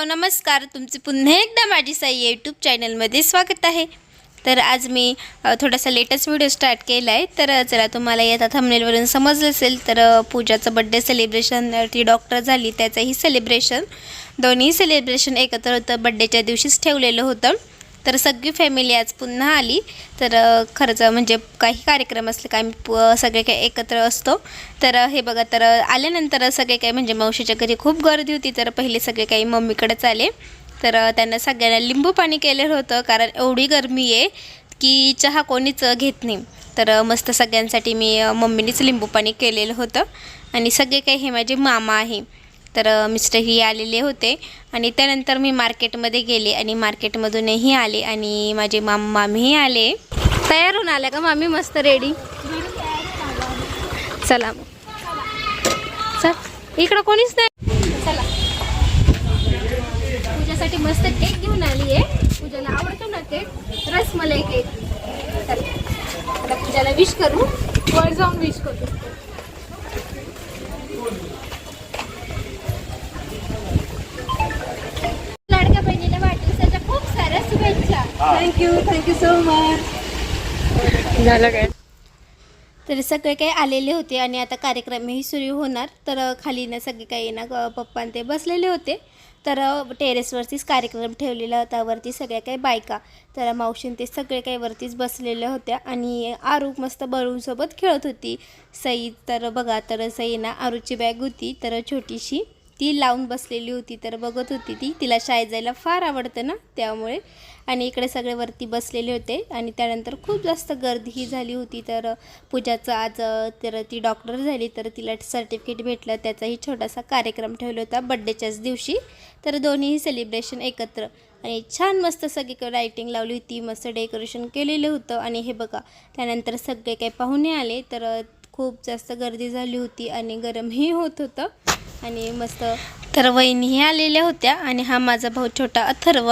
Hello नमस्कार. तुमचे पुन्हा एकदा माझी साई यूट्यूब चॅनलमध्ये स्वागत आहे. तर आज मी थोडासा लेटेस्ट व्हिडिओ स्टार्ट केला आहे. तर जरा चला तुम्हाला येता थंबनेलवरून समजलं असेल तर पूजाचं बड्डे सेलिब्रेशन ती डॉक्टर झाली त्याचंही सेलिब्रेशन दोन्ही सेलिब्रेशन एकत्र होतं. बड्डेच्या दिवशीच ठेवलेलं होतं. तर सगळी फॅमिली आज पुन्हा आली. तर खरंच म्हणजे काही कार्यक्रम असले काय आम्ही प- सगळे काही एकत्र असतो. तर हे बघा तर आल्यानंतर सगळे काही म्हणजे मावशीच्या घरी खूप गर्दी होती. तर पहिले सगळे काही मम्मीकडेच आले तर त्यांना सगळ्यांना लिंबू पाणी केलेलं होतं. कारण एवढी गरमी आहे की चहा कोणीच घेत नाही. तर मस्त सगळ्यांसाठी मी मम्मीनेच मम्मीनीच लिंबू पाणी केलेलं होतं. आणि सगळे काही हे माझे मामा आहे. तर मिस्टरही आलेले होते आणि त्यानंतर मी मार्केटमध्ये गेले आणि मार्केटमधूनही आले आणि माझे माम मामीही आले. तयार होऊन आल्या का मामी? मस्त रेडी चला मग. चल. इकडं कोणीच नाही. चला. पूजासाठी मस्त केक घेऊन आली आहे. पूजाला आवडतो ना केक रसमलाई केक चला. आता पूजाला विश करू. वर जाऊन विश करू. थँक्यू थँक्यू सो मच झालं काय? तर सगळे काही आलेले होते आणि आता कार्यक्रमही सुरू होणार. तर खाली ना सगळे काही ना पप्पा ते बसलेले होते. तर टेरेसवरतीच कार्यक्रम ठेवलेला होता. वरती सगळ्या काही बायका. तर मावशीन ते सगळे काही वरतीच बसलेल्या होत्या. आणि आरू मस्त बलूनसोबत खेळत होती. सई तर बघा तर सई ना आरूची बॅग होती. तर छोटीशी. ती लावून बसलेली होती तर बघत होती ती. तिला शाळेत जायला फार आवडतं ना त्यामुळे. आणि इकडे सगळे वरती बसलेले होते आणि त्यानंतर खूप जास्त गर्दीही झाली होती. तर पूजाचं आज तर ती डॉक्टर झाली तर तिला सर्टिफिकेट भेटलं. त्याचाही छोटासा कार्यक्रम ठेवला होता बड्डेच्याच दिवशी. तर दोन्हीही सेलिब्रेशन एकत्र. आणि छान मस्त सगळीकडे लाईटिंग लावली होती मस्त डेकोरेशन केलेलं होतं. आणि हे बघा त्यानंतर सगळे काही पाहुणे आले तर खूप जास्त गर्दी झाली होती आणि गरमही होत होतं. आणि मस्त तर वहिनीही आलेल्या होत्या आणि हा माझा भाऊ छोटा अथर्व.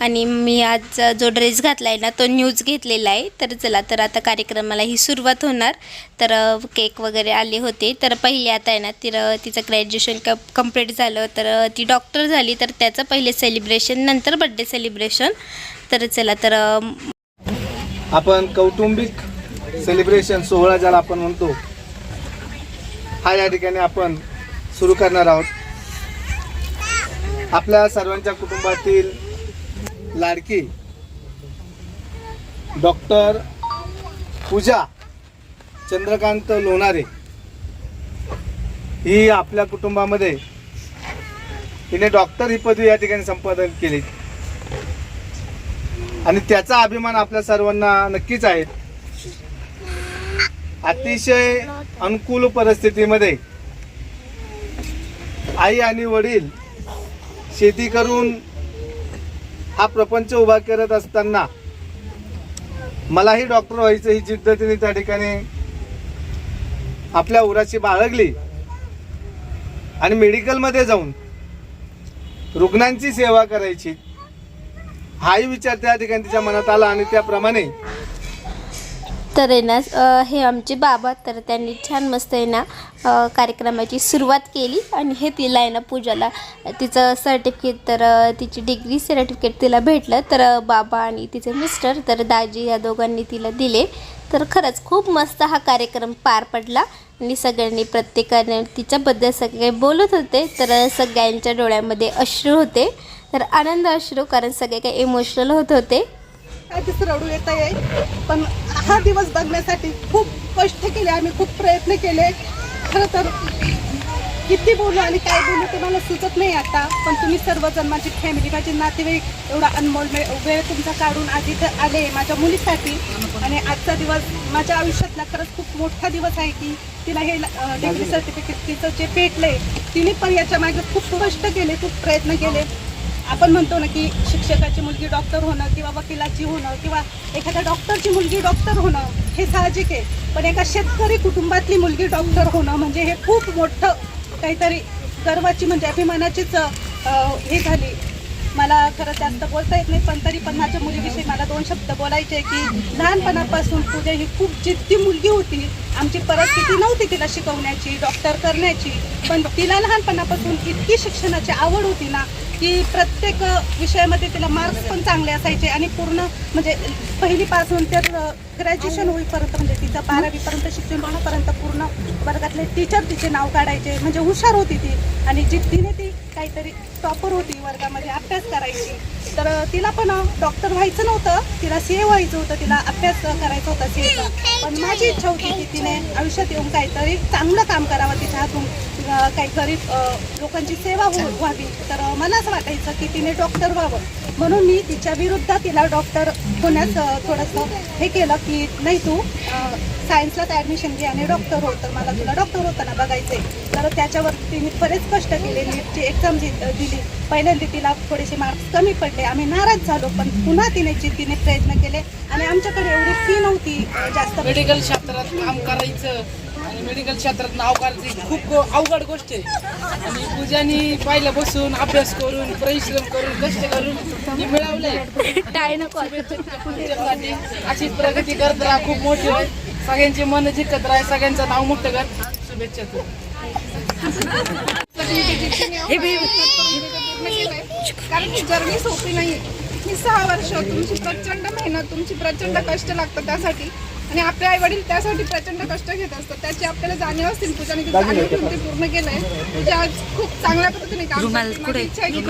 आणि मी आज जो ड्रेस घातला आहे ना तो न्यूज घेतलेला आहे. तर चला तर आता कार्यक्रमाला ही सुरुवात होणार. तर केक वगैरे आले होते. तर पहिले आता आहे ना तिर तिचं ग्रॅज्युएशन क कंप्लीट झालं. तर ती डॉक्टर झाली. तर त्याचं पहिले सेलिब्रेशन नंतर बड्डे सेलिब्रेशन तर चला तर आपण कौटुंबिक सेलिब्रेशन सोहळा ज्याला आपण म्हणतो हा या ठिकाणी आपण सुरू करणार आहोत. आपल्या सर्वांच्या कुटुंबातील लाडकी डॉक्टर पूजा चंद्रकांत लोणारे ही आपल्या कुटुंबामध्ये हिने डॉक्टर ही पदवी या ठिकाणी संपादन केली. आणि त्याचा अभिमान आपल्या सर्वांना नक्कीच आहे. अतिशय अनुकूल परिस्थितीमध्ये आई आणि वडील शेती करून हा प्रपंच उभा करत असताना मलाही डॉक्टर व्हायचं ही जिद्द तिने त्या ठिकाणी आपल्या उराशी बाळगली. आणि मेडिकलमध्ये जाऊन रुग्णांची सेवा करायची. हाही विचार त्या ठिकाणी तिच्या मनात आला आणि त्याप्रमाणे तर आहे ना हे आमचे बाबा तर त्यांनी छान मस्त आहे ना कार्यक्रमाची सुरुवात केली. आणि हे तिला आहे ना पूजाला तिचं सर्टिफिकेट तर तिची डिग्री सर्टिफिकेट तिला भेटलं. तर बाबा आणि तिचे मिस्टर तर दाजी या दोघांनी तिला दिले. तर खरंच खूप मस्त हा कार्यक्रम पार पडला. आणि सगळ्यांनी प्रत्येकाने तिच्याबद्दल सगळे बोलत होते. तर सगळ्यांच्या डोळ्यामध्ये अश्रू होते. तर आनंद अश्रू कारण सगळे काही इमोशनल होत होते. आधीच रडू येता येईल? पण हा दिवस बघण्यासाठी खूप कष्ट केले आम्ही खूप प्रयत्न केले. खरं तर किती बोलू आणि काय बोलू ते मला सुचत नाही आता पण तुम्ही सर्वजण माझी फॅमिली माझे नातेवाईक एवढा अनमोल वेळ वेळ तुमचा काढून आज इथं आले माझ्या मुलीसाठी. आणि आजचा दिवस माझ्या आयुष्यातला खरंच खूप मोठा दिवस आहे की तिला हे डिग्री सर्टिफिकेट तिचं जे भेटले तिने पण याच्या मागे खूप कष्ट केले खूप प्रयत्न केले. आपण म्हणतो ना की शिक्षकाची मुलगी डॉक्टर होणं किंवा वकिलाची होणं किंवा एखाद्या डॉक्टरची मुलगी डॉक्टर होणं हे साहजिक आहे. पण एका शेतकरी कुटुंबातली मुलगी डॉक्टर होणं म्हणजे हे खूप मोठं काहीतरी गर्वाची म्हणजे अभिमानाचीच हे झाली. मला खरं जास्त बोलता येत नाही पण तरी पण माझ्या मुलीविषयी मला दोन शब्द बोलायचे की लहानपणापासून पूजा ही खूप जिद्दी मुलगी होती. आमची परिस्थिती नव्हती तिला शिकवण्याची डॉक्टर करण्याची पण तिला लहानपणापासून इतकी शिक्षणाची आवड होती ना की प्रत्येक विषयामध्ये तिला मार्क्स पण चांगले असायचे आणि पूर्ण म्हणजे पहिलीपासून तर ग्रॅज्युएशन होईपर्यंत म्हणजे तिचं बारावीपर्यंत शिक्षण होण्यापर्यंत पूर्ण वर्गातले टीचर तिचे नाव काढायचे. म्हणजे हुशार होती ती आणि जिद्दीने ती काहीतरी टॉपर होती. वर्गामध्ये अभ्यास करायची. तर तिला पण डॉक्टर व्हायचं नव्हतं. तिला सी ए व्हायचं होतं. तिला अभ्यास करायचा होता सी एचा पण माझी इच्छा होती की तिने आयुष्यात येऊन काहीतरी चांगलं काम करावं. तिच्या हातून काही गरीब लोकांची सेवा हो व्हावी. तर मला असं वाटायचं की तिने डॉक्टर व्हावं. म्हणून मी तिच्या विरुद्ध तिला डॉक्टर होण्यास थोडंसं हे केलं की नाही तू सायन्सलाच ॲडमिशन घे आणि डॉक्टर हो तर मला तुला डॉक्टर होताना बघायचं आहे तर त्याच्यावर तिने बरेच कष्ट केले नीटची एक्झाम दिली. पहिल्यांदा तिला थोडेसे मार्क्स कमी पडले. आम्ही नाराज झालो पण पुन्हा तिने जिद्दीने प्रयत्न केले. आणि आमच्याकडे एवढी फी नव्हती जास्त मेडिकल क्षेत्रात काम करायचं आणि मेडिकल क्षेत्रात नाव करायचं खूप अवघड गोष्ट आहे. आणि पूजानी पहिलं बसून अभ्यास करून परिश्रम करून कष्ट करून हे मिळवलंय. अशीच प्रगती करत राहा खूप मोठी होय सगळ्यांची मन जिंकत राहा सगळ्यांचं नाव मोठं कर. शुभेच्छा कारण ही जर्नी सोपी नाही. ही सहा वर्ष तुमची प्रचंड मेहनत तुमची प्रचंड कष्ट लागतात त्यासाठी. आणि आपले आई वडील त्यासाठी प्रचंड कष्ट घेत असतात. त्याची आपल्याला जाणीव असतील पूजाने ती जाणीव ठेवून ते पूर्ण केलंय. पूजा आज खूप चांगल्या पद्धतीने काम करते. माझी इच्छा आहे की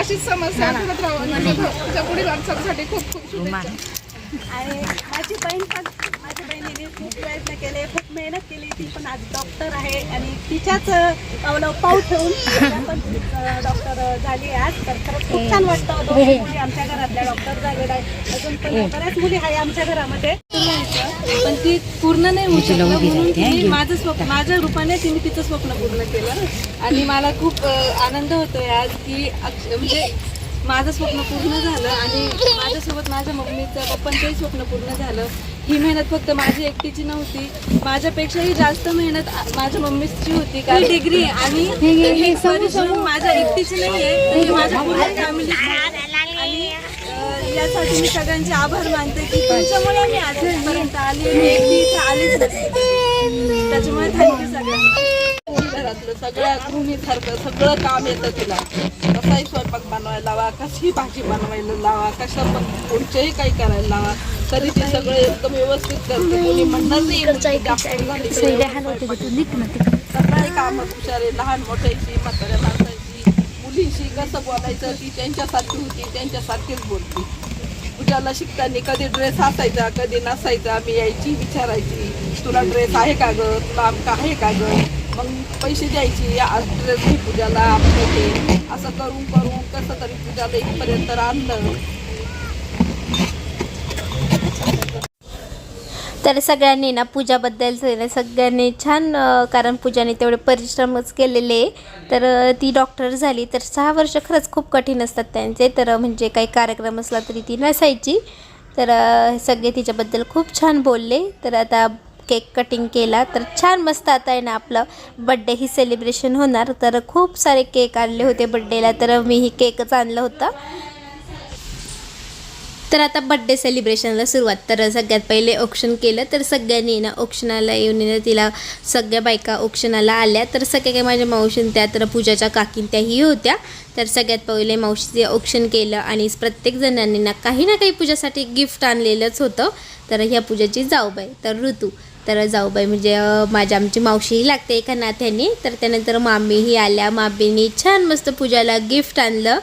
अशीच समस्या आठवत राहावं. तुझ्या पुढील वाटचालीसाठी खूप खूप शुभेच्छा. आणि माझी बहीण पण माझ्या बहिणीने खूप प्रयत्न केले खूप मेहनत केली. ती पण आज डॉक्टर आहे आणि तिच्याच पाऊल ठेवून पण डॉक्टर झाली आज. तर खरंच खूप छान वाटतं. दोन मुली आमच्या घरातल्या डॉक्टर झालेल्या आहे. अजून पण बऱ्याच मुली आहे आमच्या घरामध्ये. पण ती पूर्ण नाही होऊ शकलं. म्हणून तिने माझं स्वप्न माझ्या रूपाने तिने तिचं स्वप्न पूर्ण केलं. आणि मला खूप आनंद होतोय आज की म्हणजे माझं स्वप्न पूर्ण झालं आणि माझ्यासोबत माझ्या मम्मीचं पप्पांचंही स्वप्न पूर्ण झालं. ही मेहनत फक्त माझी एकटीची नव्हती. माझ्यापेक्षाही जास्त मेहनत माझ्या मम्मीची होती. कारण डिग्री आणि हे परिश्रम माझ्या एकटीची नाही आहे हे माझ्या पूर्ण फॅमिली आणि अ, यासाठी मी सगळ्यांचे आभार मानते की तुमच्यामुळे मी आजपर्यंत आली मी एकटी इथे आलीच नसते त्याच्यामुळे थँक्यू सगळ्यांना. घरातलं सगळ्या गृहिणीसारखं सगळं काम येतं तिला. कसाही स्वयंपाक बनवायला लावा कशी भाजी बनवायला लावा कशा पण कोणच्याही काही करायला लावा. तरी ते सगळं एकदम व्यवस्थित करते कोणी म्हणणार नाही कामं हुशार आहे लहान मोठ्याची म्हाताऱ्या माणसाची मुलींशी कसं बोलायचं ती त्यांच्यासारखी होती त्यांच्यासारखीच बोलती. पूजाला शिकताना कधी ड्रेस असायचा कधी नसायचा मी यायची विचारायची तुला ड्रेस आहे का ग? तुला आमका आहे का ग? मग पैसे द्यायची आज ड्रेस घे पूजाला असं करून करून कसं तरी पूजाला इथपर्यंत आणलं. तर सगळ्यांनी ना पूजाबद्दल सगळ्यांनी छान कारण पूजाने तेवढे परिश्रमच केलेले. तर ती डॉक्टर झाली तर सहा वर्ष खरंच खूप कठीण असतात त्यांचे. तर म्हणजे काही कार्यक्रम असला तरी ती नसायची. तर सगळे तिच्याबद्दल खूप छान बोलले. तर आता केक कटिंग केला. तर छान मस्त आता आहे ना आपलं बड्डे ही सेलिब्रेशन होणार. तर खूप सारे केक आणले होते बड्डेला तर मी ही केकच आणलं होता. तर आता बड्डे सेलिब्रेशनला सुरुवात. तर सगळ्यात पहिले ऑप्शन केलं तर सगळ्यांनी ना ऑप्शनाला येऊन तिला सगळ्या बायका ऑप्शनाला आल्या. तर सगळ्या काही माझ्या मावशीन त्या तर पूजाच्या काकीन त्याही होत्या. तर सगळ्यात पहिले मावशीचे ऑप्शन केलं आणि प्रत्येक जणांनी ना काही ना काही पूजासाठी गिफ्ट आणलेलंच होतं. तर ह्या पूजाची जाऊबाई तर ऋतू. तर जाऊबाई म्हणजे माझ्या आमची मावशीही लागते एका नात्याने. तर त्यानंतर मामीही आल्या. मामीनी छान मस्त पूजाला गिफ्ट आणलं.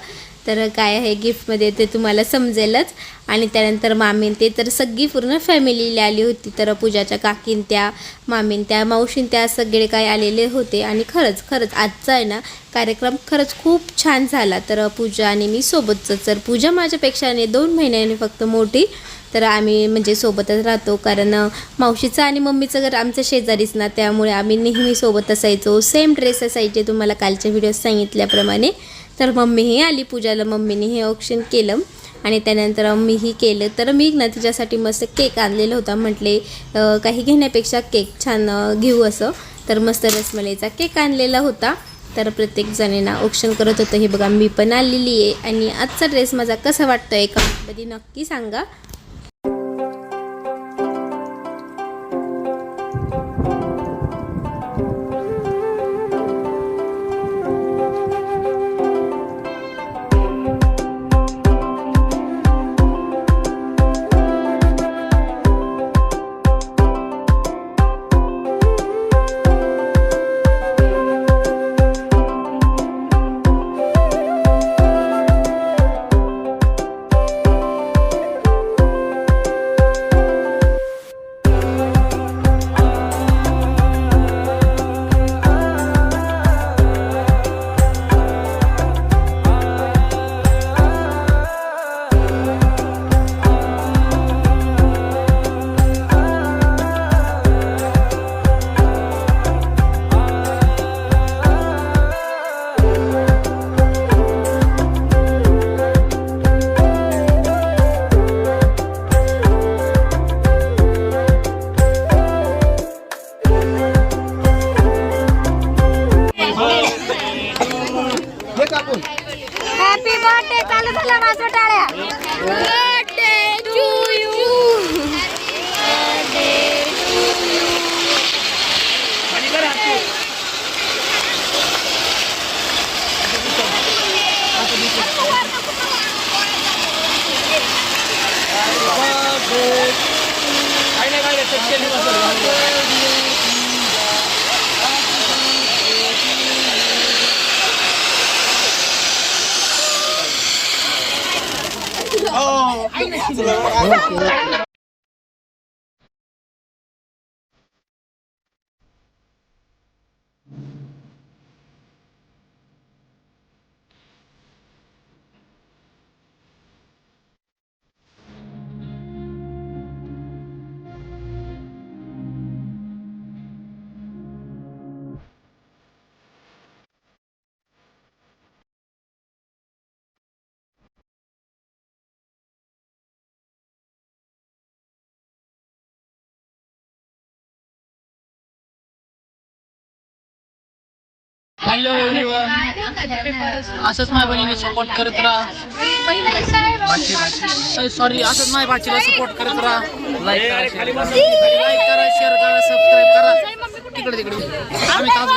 तर काय आहे गिफ्टमध्ये ते तुम्हाला समजेलच. आणि त्यानंतर मामीन ते तर सगळी पूर्ण फॅमिलीला आली होती. तर पूजाच्या काकीन त्या मामीन त्या मावशीन त्या सगळे काय आलेले होते. आणि खरंच खरंच आजचा आहे ना कार्यक्रम खरंच खूप छान झाला. तर पूजा आणि मी सोबतच तर पूजा माझ्यापेक्षा आणि दोन महिन्याने फक्त मोठी. तर आम्ही म्हणजे सोबतच राहतो. कारण मावशीचं आणि मम्मीचं घर आमचं शेजारीच ना त्यामुळे आम्ही नेहमी सोबत असायचो. सेम ड्रेस असायचे तुम्हाला कालच्या व्हिडिओ सांगितल्याप्रमाणे. तर मम्मीही आली पूजाला. मम्मीने हे ऑप्शन केलं आणि त्यानंतर मीही केलं. तर मी ना तिच्यासाठी मस्त केक आणलेला होता. म्हटले काही घेण्यापेक्षा केक छान घेऊ असं. तर मस्त रसमलाईचा केक आणलेला होता. तर प्रत्येक जणींना ऑप्शन करत होतं. हे बघा मी पण आलेली आहे. आणि आजचा ड्रेस माझा कसा वाटतो आहे कमेंटमध्ये नक्की सांगा. हॅलो एव्हरीवन असंच माझ्या बहिणीने सपोर्ट करत राहा. सॉरी असंच माझ्या भाचीला सपोर्ट करत राहा. लाईक करा शेअर करा. लाईक करा शेअर करा सबस्क्राईब करा. तिकडे तिकडे. आम्ही तास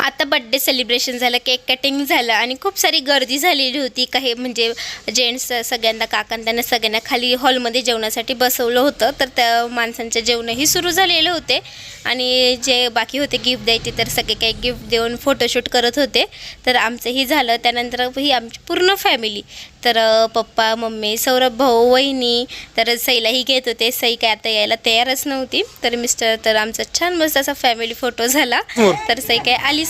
आता बड्डे सेलिब्रेशन झालं केक कटिंग झालं आणि खूप सारी गर्दी झालेली होती. काही म्हणजे जेंट्स सगळ्यांना काकांना त्यांना सगळ्यांना खाली हॉलमध्ये जेवणासाठी बसवलं होतं. तर त्या माणसांचे जेवणही सुरू झालेले होते. आणि जे बाकी होते गिफ्ट द्यायचे तर सगळे काही गिफ्ट देऊन फोटोशूट करत होते. तर आमचंही झालं. त्यानंतर ही आमची पूर्ण फॅमिली तर पप्पा मम्मी सौरभ भाऊ वहिनी तर सईलाही घेत होते. सई काय आता यायला तयारच नव्हती. तर मिस्टर तर आमचा छान मस्त असा फॅमिली फोटो झाला. तर सई काय आलीच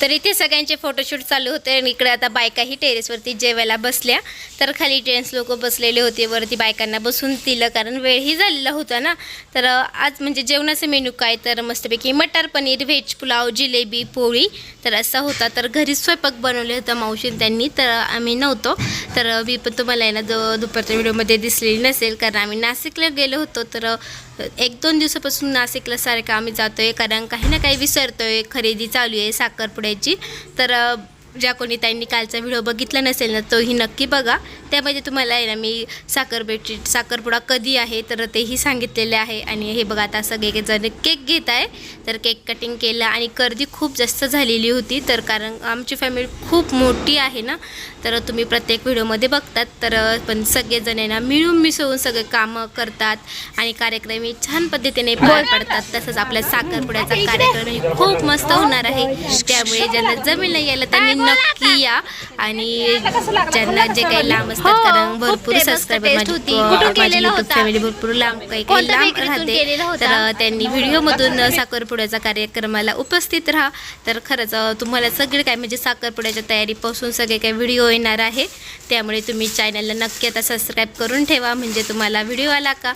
तर इथे सगळ्यांचे फोटोशूट चालू होते आणि इकडे आता बायकाही टेरेसवरती जेवायला बसल्या. तर खाली जेंट्स लोक बसलेले होते वरती बायकांना बसून दिलं कारण वेळही झालेला होता ना. तर आज म्हणजे जेवणाचं मेनू काय? तर मस्तपैकी मटार पनीर व्हेज पुलाव जिलेबी पोळी. तर असा होता. तर घरी स्वयंपाक बनवले होता मावशी त्यांनी. तर आम्ही नव्हतो. तर मी पण तुम्हाला आहे ना दु दुपारच्या व्हिडिओमध्ये दिसलेली नसेल. कारण आम्ही नाशिकला गेलो होतो. तर एक दोन दिवसापासून नाशिकला सारखं आम्ही जातो आहे कारण काही ना काही विसरतो आहे खरेदी चालू आहे साखरपुड्याची. तर ज्या कोणी त्यांनी कालचा व्हिडिओ बघितला नसेल ना तोही नक्की बघा. त्यामध्ये तुम्हाला आहे ना मी साखरपेटी साखरपुडा कधी आहे तर तेही सांगितलेले आहे. आणि हे बघा आता सगळेजण केक घेत आहे. तर केक कटिंग केलं आणि गर्दी खूप जास्त झालेली होती. तर कारण आमची फॅमिली खूप मोठी आहे ना तर तुम्ही प्रत्येक व्हिडिओमध्ये बघतात. तर पण सगळेजण आहे ना मिळून मिसळून सगळे कामं करतात आणि कार्यक्रम हे छान पद्धतीने पार पडतात. तसंच आपल्या साखरपुड्याचा कार्यक्रम हे खूप मस्त होणार आहे. त्यामुळे ज्यांना जमेल नाही यायला त्यांनी नक्की या आणि ज्यांना जे काही लांब असतात कारण भरपूर सबस्क्रायबर माझी युट्यूब फॅमिली भरपूर लांब काही काही लांब राहते. तर त्यांनी व्हिडिओमधून साखरपुड्याचा कार्यक्रमाला उपस्थित राहा. तर खरंच तुम्हाला सगळे काय म्हणजे साखरपुड्याच्या तयारीपासून सगळे काही व्हिडिओ येणार आहे. त्यामुळे तुम्ही चॅनलला नक्की आता सबस्क्राईब करून ठेवा. म्हणजे तुम्हाला व्हिडिओ आला का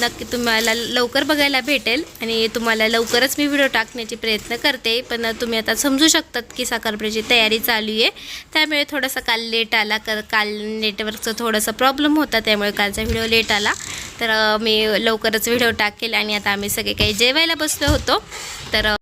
नक्की तुम्हाला लवकर बघायला भेटेल. आणि तुम्हाला लवकरच मी व्हिडिओ टाकण्याची प्रयत्न करते. पण तुम्ही आता समजू शकतात की साखरपुड्याची तयारी चालू आहे. त्यामुळे थोडासा काल लेट आला. कर काल नेटवर्कचा थोडासा प्रॉब्लेम होता. त्यामुळे कालचा व्हिडिओ लेट आला. तर मी लवकरच व्हिडिओ टाकेल. आणि आता आम्ही सगळे काही जेवायला बसलो होतो. तर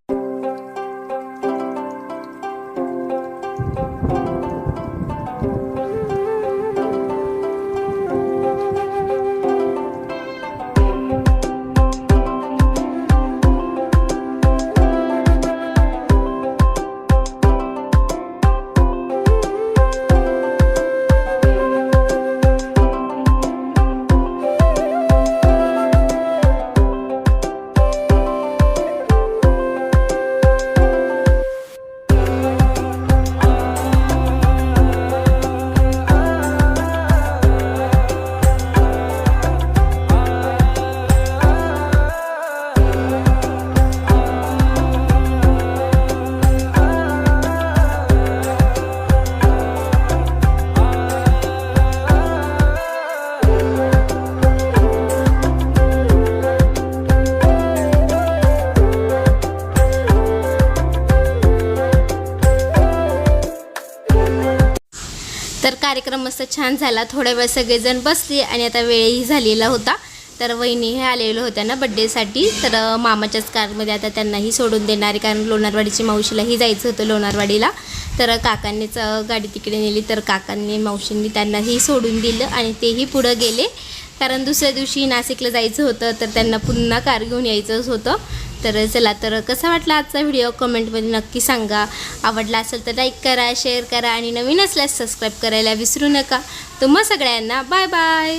तर कार्यक्रम मस्त छान झाला. थोड्या वेळ सगळेजण बसले आणि आता वेळही झालेला होता. तर वहिनी हे होत्या ना बड्डेसाठी तर मामाच्याच कारमध्ये आता त्यांनाही सोडून देणार कारण लोणारवाडीची मावशीलाही जायचं होतं लोणारवाडीला. तर काकांनीच गाडी तिकडे नेली. तर काकांनी मावशींनी त्यांनाही सोडून दिलं आणि तेही पुढं गेले. कारण दुसऱ्या दिवशी नाशिकला जायचं होतं. तर त्यांना पुन्हा कार घेऊन यायचंच होतं. तर चला तर कसा वाटला आजचा व्हिडिओ कमेंटमध्ये नक्की सांगा. आवडला असेल तर लाईक करा शेअर करा आणि नवीन असल्यास सबस्क्राईब करायला विसरू नका. तुम्हा सगळ्यांना बाय बाय